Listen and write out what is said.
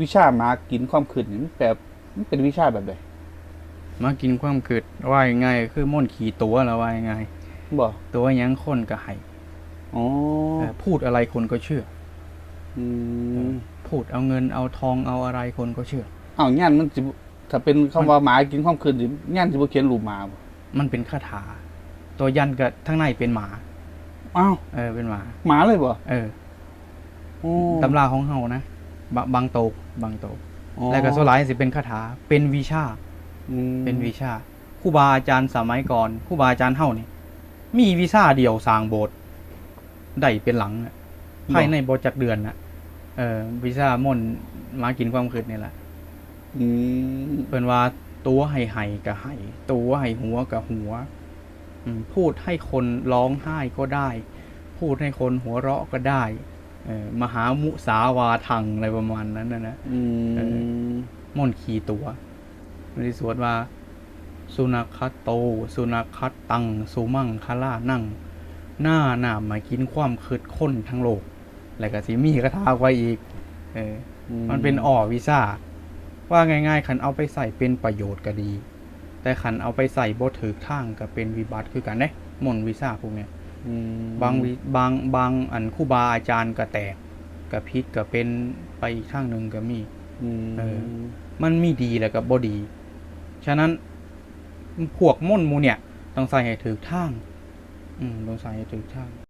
วิชาหมากินความขืนนี่มันแบบมันเป็นวิชาแบบใดมากินความเกิดว่ายังไงคือม่นขี่ตัวแล้วว่ายังไงบ่ตัวหยังคนก็ให้อ๋อเออพูดอะไรคนก็เชื่ออืมพูดเอาเงินเอาทองเอาอะไรคนก็เชื่อ อ้าวงั้นมันสิบ่ถ้าเป็นคำว่าหมากินความขืนสิงั้นสิบ่เขียนรูปหมาบ่มันเป็นคาถา ตัวยันกับทั้งในเป็นหมา อ้าว เออเป็นหมา หมาเลยบ่เออ โอ้ตำราของเฮานะ บะบางโตกบางโตกอ๋อแล้วก็โซหลายสิเป็นคาถาเป็นวิชาอืมเป็นวิชาครูบาอาจารย์สมัยก่อนครูบาอาจารย์เฮานี่มีวิชาเดียวสร้างโบสถ์ได้เป็นหลังอะภายในบ่จักเดือนนะเออวิชามนต์มากินความคืดนี่แหละอืมเพิ่นว่าตัวให้ไห้ก็ให้ตัวให้หัวก็หัวอืมพูดให้คนร้องไห้ก็ได้ พูดให้คนหัวเราะก็ได้เออ มหามุสาวาทังอะไรประมาณนั้นนะนะอืเอมมนต์ขี่ตัวไม่ได้สวดว่า สุนัขโต สุนัขตัง สุมั่งคาล่านั่ง หน้าหนามมากินความคืดค้นทั้งโลก แล้วก็สิมีกระทาไว้อีก เออ มันเป็นอ่อวิซ่า ว่าง่ายๆคันเอาไปใส่เป็นประโยชน์ก็ดี แต่คันเอาไปใส่บ่ถือทางก็เป็นวิบัติคือกันเด้มนต์วิซ่าพวกเนี้ยอืม บางวิบางบางอันครู่บาอาจารย์ก็แตกก็พิษก็เป็นไปอีกทางหนึ่งก็มีอืมเออ มันมีดีแล้วก็บ่ดี ฉะนั้นพวกม่นต์หมูเนี่ย ต้องใส่ให้ถือทาง อืมต้องใส่ให้ถือทาง